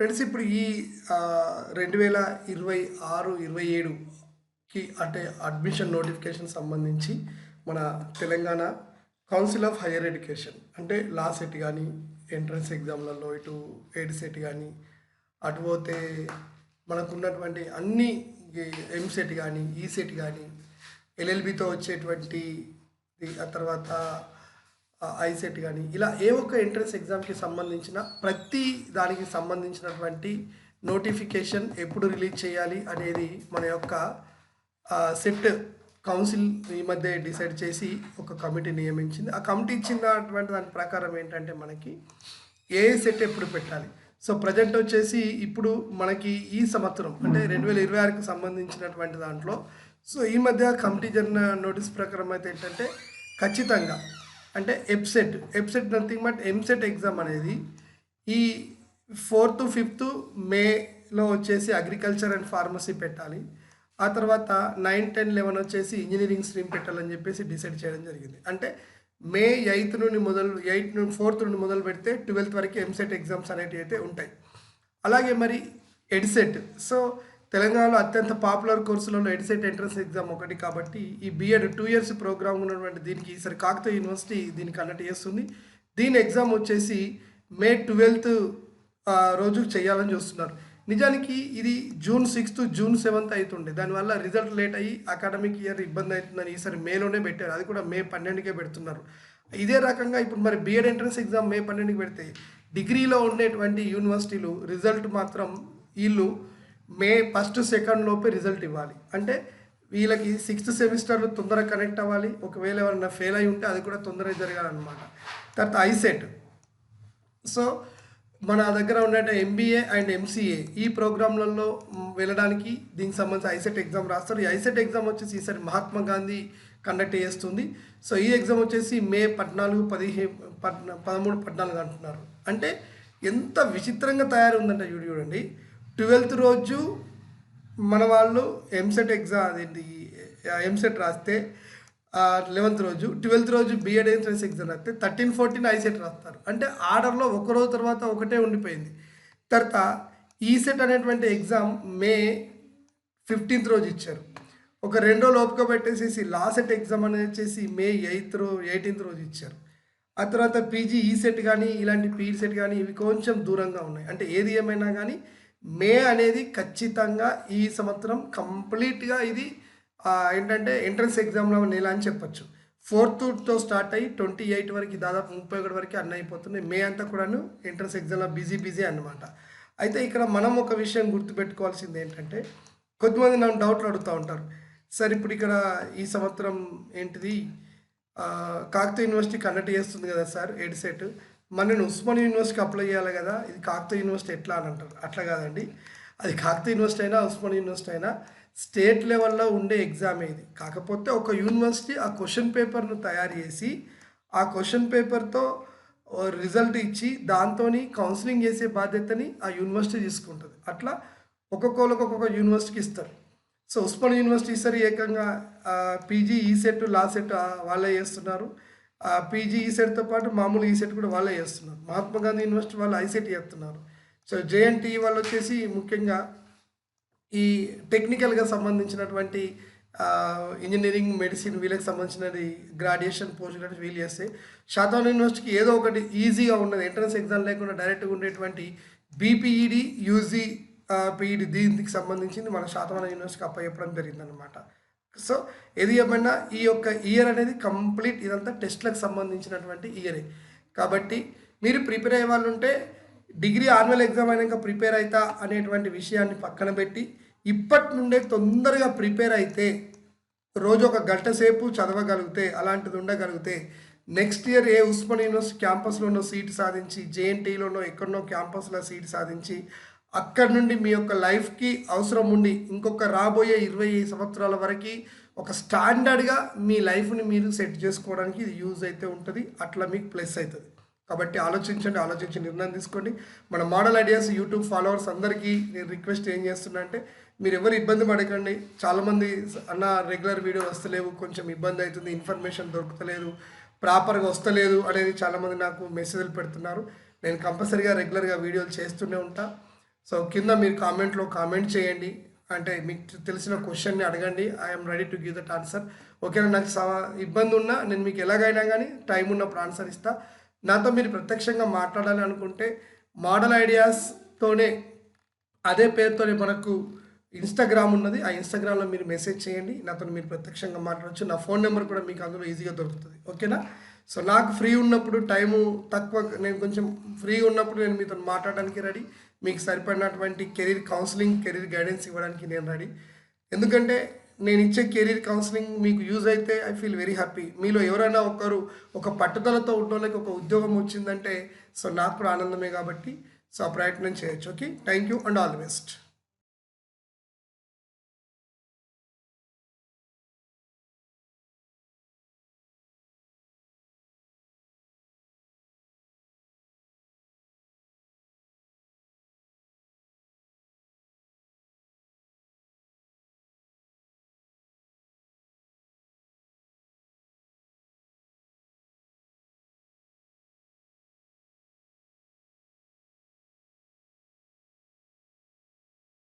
Friends ఇప్పుడు ఈ రెండు వేల ఇరవై ఆరు ఇరవై ఏడుకి అంటే అడ్మిషన్ నోటిఫికేషన్ సంబంధించి మన Telangana council of higher education అంటే లా సెట్ కానీ ఎంట్రన్స్ ఎగ్జామ్లలో ఇటు ఎయిడ్ సెట్ కానీ అటు పోతే మనకున్నటువంటి అన్ని ఎంసెట్ కానీ ఈ సెట్ కానీ ఎల్ఎల్బితో వచ్చేటువంటి ఆ తర్వాత ఐసెట్ కానీ ఇలా ఏ ఒక్క ఎంట్రన్స్ ఎగ్జామ్కి సంబంధించిన ప్రతి దానికి సంబంధించినటువంటి నోటిఫికేషన్ ఎప్పుడు రిలీజ్ చేయాలి అనేది మన యొక్క సెట్ కౌన్సిల్ ఈ మధ్య డిసైడ్ చేసి ఒక కమిటీ నియమించింది. ఆ కమిటీ ఇచ్చినటువంటి దాని ప్రకారం ఏంటంటే మనకి ఏ సెట్ ఎప్పుడు పెట్టాలి? సో ప్రజెంట్ వచ్చేసి ఇప్పుడు మనకి ఈ సంవత్సరం అంటే రెండు వేల ఇరవై ఆరుకు సంబంధించినటువంటి దాంట్లో సో ఈ మధ్య కమిటీ జరిగిన నోటీస్ ప్రకారం అయితే ఏంటంటే ఖచ్చితంగా అంటే EAPCET EAPCET nothing but EAMCET exam అనేది ఈ ఫోర్త్ ఫిఫ్త్ మేలో వచ్చేసి అగ్రికల్చర్ అండ్ ఫార్మసీ పెట్టాలి. ఆ తర్వాత నైన్ టెన్ లెవెన్ వచ్చేసి ఇంజనీరింగ్ స్ట్రీమ్ పెట్టాలని చెప్పేసి డిసైడ్ చేయడం జరిగింది. అంటే మే ఎయిత్ నుండి మొదలు ఎయిత్ నుండి ఫోర్త్ నుండి మొదలు పెడితే ట్వెల్త్ వరకు ఎంసెట్ ఎగ్జామ్స్ అనేటివి అయితే ఉంటాయి. అలాగే మరి ఎడ్సెట్ సో తెలంగాణలో అత్యంత పాపులర్ కోర్సులలో ఎడిసెట్ ఎంట్రన్స్ ఎగ్జామ్ ఒకటి కాబట్టి ఈ బిఎడ్ టూ ఇయర్స్ ప్రోగ్రామ్ ఉన్నటువంటి దీనికి ఈసారి కాకతీయ యూనివర్సిటీ దీనికి కండక్ట్ చేస్తుంది. దీని ఎగ్జామ్ వచ్చేసి మే ట్వెల్త్ రోజు చేయాలని చూస్తున్నారు. నిజానికి ఇది జూన్ సిక్స్త్ జూన్ సెవెంత్ అవుతుండే దానివల్ల రిజల్ట్ లేట్ అయ్యి అకాడమిక్ ఇయర్ ఇబ్బంది అవుతుందని ఈసారి మేలోనే పెట్టారు. అది కూడా మే పన్నెండుకే పెడుతున్నారు. ఇదే రకంగా ఇప్పుడు మరి B Ed entrance exam May పన్నెండుకి పెడితే డిగ్రీలో ఉండేటువంటి యూనివర్సిటీలు రిజల్ట్ మాత్రం వీళ్ళు మే ఫస్ట్ సెకండ్ లోపే రిజల్ట్ ఇవ్వాలి. అంటే వీళ్ళకి సిక్స్త్ సెమిస్టర్లో తొందరగా కనెక్ట్ అవ్వాలి. ఒకవేళ ఎవరైనా ఫెయిల్ అయి ఉంటే అది కూడా తొందరగా జరగాలన్నమాట. తర్వాత ఐసెట్. సో మన దగ్గర ఉన్నట్టు ఎంబీఏ అండ్ ఎంసీఏ ఈ ప్రోగ్రాంలలో వెళ్ళడానికి దీనికి సంబంధించి ఐసెట్ ఎగ్జామ్ రాస్తారు. ఈ ఐసెట్ ఎగ్జామ్ వచ్చేసి ఈసారి మహాత్మా గాంధీ కండక్ట్ చేస్తుంది. సో ఈ ఎగ్జామ్ వచ్చేసి మే పద్నాలుగు పదిహే పద్నా పదమూడు పద్నాలుగు అంటున్నారు. అంటే ఎంత విచిత్రంగా తయారు ఉందంటే చూడండి. ట్వెల్త్ రోజు మన వాళ్ళు ఎంసెట్ ఎగ్జామ్ అదేంటి ఎంసెట్ రాస్తే లెవెన్త్ రోజు ట్వెల్త్ రోజు బీఎడ్ ఎంట్రన్స్ ఎగ్జామ్ రాస్తే థర్టీన్ ఫోర్టీన్ ఐసెట్ రాస్తారు. అంటే ఆర్డర్లో ఒక రోజు తర్వాత ఒకటే ఉండిపోయింది. తర్వాత ఈసెట్ అనేటువంటి ఎగ్జామ్ మే ఫిఫ్టీన్త్ రోజు ఇచ్చారు. ఒక రెండు రోజులు పెట్టేసేసి లాసెట్ ఎగ్జామ్ అనేది వచ్చేసి మే ఎయిత్ రో ఎయిటీన్త్ రోజు ఇచ్చారు. ఆ తర్వాత పీజీ ఈ సెట్ కానీ ఇలాంటి పీఈ సెట్ కానీ ఇవి కొంచెం దూరంగా ఉన్నాయి. అంటే ఏది ఏమైనా కానీ మే అనేది ఖచ్చితంగా ఈ సంవత్సరం కంప్లీట్గా ఇది ఏంటంటే ఎంట్రన్స్ ఎగ్జామ్లో నెల అని చెప్పొచ్చు. ఫోర్త్తో స్టార్ట్ అయ్యి ట్వంటీ ఎయిట్ వరకు దాదాపు ముప్పై ఒకటి వరకు అన్న అయిపోతుంది మే అంతా కూడాను ఎంట్రన్స్ ఎగ్జామ్లో బిజీ బిజీ అనమాట అయితే ఇక్కడ మనం ఒక విషయం గుర్తుపెట్టుకోవాల్సింది ఏంటంటే కొద్దిమంది నన్ను డౌట్లు అడుగుతూ ఉంటారు. సార్ ఇప్పుడు ఇక్కడ ఈ సంవత్సరం ఏంటిది? కాకతీయ యూనివర్సిటీ కండక్ట్ చేస్తుంది కదా సార్ ఎడ్సెట్ మరి నేను ఉస్మాన్ యూనివర్సిటీకి అప్లై చేయాలి కదా ఇది కాకతీయ యూనివర్సిటీ ఎట్లా అని అంటారు. అట్లా కాదండి. అది కాకతీయ యూనివర్సిటీ అయినా ఉస్మాని యూనివర్సిటీ అయినా స్టేట్ లెవెల్లో ఉండే ఎగ్జామ్ ఇది. కాకపోతే ఒక యూనివర్సిటీ ఆ క్వశ్చన్ పేపర్ను తయారు చేసి ఆ క్వశ్చన్ పేపర్తో రిజల్ట్ ఇచ్చి దాంతో కౌన్సిలింగ్ చేసే బాధ్యతని ఆ యూనివర్సిటీ తీసుకుంటుంది. అట్లా ఒక్కొక్కరికి ఒక్కొక్క యూనివర్సిటీకి ఇస్తారు. సో ఉస్మాన్ యూనివర్సిటీ ఈసారి ఏకంగా పీజీ ఈ సెట్ లా సెట్ వాళ్ళే చేస్తున్నారు. పీజీ ఈ సెట్తో పాటు మామూలు ఈ సెట్ కూడా వాళ్ళే చేస్తున్నారు. మహాత్మా గాంధీ యూనివర్సిటీ వాళ్ళు ఐసెట్ చేస్తున్నారు. సో జేఎన్టీ వాళ్ళు వచ్చేసి ముఖ్యంగా ఈ టెక్నికల్గా సంబంధించినటువంటి ఇంజనీరింగ్ మెడిసిన్ వీళ్ళకి సంబంధించినది గ్రాడ్యుయేషన్ పోస్ట్ గ్రాడ్యుయేషన్ వీళ్ళు చేస్తే శాతం యూనివర్సిటీకి ఏదో ఒకటి ఈజీగా ఉన్నది. ఎంట్రన్స్ ఎగ్జామ్ లేకుండా డైరెక్ట్గా ఉండేటువంటి బీపీఈడి యూజీ పీఈడి దీనికి సంబంధించింది మన శాతవాన యూనివర్సిటీకి అప్ప చెప్పడం జరిగిందనమాట సో ఏది ఏమైనా ఈ యొక్క ఇయర్ అనేది కంప్లీట్ ఇదంతా టెస్ట్లకు సంబంధించినటువంటి ఇయరే కాబట్టి మీరు ప్రిపేర్ అయ్యే వాళ్ళు ఉంటే డిగ్రీ ఆన్యువల్ ఎగ్జామ్ అయినాక ప్రిపేర్ అవుతా అనేటువంటి విషయాన్ని పక్కన పెట్టి ఇప్పటి నుండే తొందరగా ప్రిపేర్ అయితే రోజు ఒక గంట సేపు చదవగలిగితే అలాంటిది ఉండగలిగితే నెక్స్ట్ ఇయర్ ఏ ఉస్మాన్ యూనివర్సిటీ క్యాంపస్లోనో సీట్ సాధించి జేఎన్టీలోనో ఎక్కడనో క్యాంపస్లో సీట్ సాధించి అక్కడి నుండి మీ యొక్క లైఫ్కి అవసరం ఉండి ఇంకొక రాబోయే ఇరవై సంవత్సరాల వరకు ఒక స్టాండర్డ్గా మీ లైఫ్ని మీరు సెట్ చేసుకోవడానికి ఇది యూజ్ అయితే ఉంటుంది అట్లా మీకు ప్లస్ అవుతుంది కాబట్టి ఆలోచించండి ఆలోచించి నిర్ణయం తీసుకోండి. మన మోడల్ ఐడియాస్ యూట్యూబ్ ఫాలోవర్స్ అందరికీ నేను రిక్వెస్ట్ ఏం చేస్తున్నా అంటే మీరు ఎవరు ఇబ్బంది పడకండి. చాలామంది అన్న రెగ్యులర్ వీడియో వస్తలేవు కొంచెం ఇబ్బంది అవుతుంది ఇన్ఫర్మేషన్ దొరకలేదు ప్రాపర్గా వస్తలేదు అనేది చాలామంది నాకు మెసేజ్లు పెడుతున్నారు. నేను కంపల్సరీగా రెగ్యులర్గా వీడియోలు చేస్తూనే ఉంటా. సో కింద మీరు కామెంట్లో కామెంట్ చేయండి. అంటే మీకు తెలిసిన క్వశ్చన్ని అడగండి. I'm ready to give that answer ఓకేనా? నాకు సవా ఇబ్బంది ఉన్నా నేను మీకు ఎలాగైనా కానీ టైం ఉన్నప్పుడు ఆన్సర్ ఇస్తా. నాతో మీరు ప్రత్యక్షంగా మాట్లాడాలి అనుకుంటే మోడల్ ఐడియాస్తోనే అదే పేరుతోనే మనకు ఇన్స్టాగ్రామ్ ఉన్నది. ఆ ఇన్స్టాగ్రామ్లో మీరు మెసేజ్ చేయండి. నాతో మీరు ప్రత్యక్షంగా మాట్లాడచ్చు. నా ఫోన్ నెంబర్ కూడా మీకు అందులో ఈజీగా దొరుకుతుంది. ఓకేనా? సో నాకు ఫ్రీ ఉన్నప్పుడు టైము తక్కువ నేను కొంచెం ఫ్రీ ఉన్నప్పుడు నేను మీతో మాట్లాడడానికి రెడీ మీకు సరిపడినటువంటి కెరీర్ కౌన్సిలింగ్ కెరీర్ గైడెన్స్ ఇవ్వడానికి నేను రెడీ. ఎందుకంటే నేను ఇచ్చే కెరీర్ కౌన్సిలింగ్ మీకు యూజ్ అయితే ఐ ఫీల్ వెరీ హ్యాపీ. మీలో ఎవరైనా ఒకరు ఒక పట్టుదలతో ఉన్న వాళ్ళకి ఒక ఉద్యోగం వచ్చిందంటే సో నాకు కూడా ఆనందమే కాబట్టి సో ఆ ప్రయత్నం చేయొచ్చు. Okay? Thank you and all the best.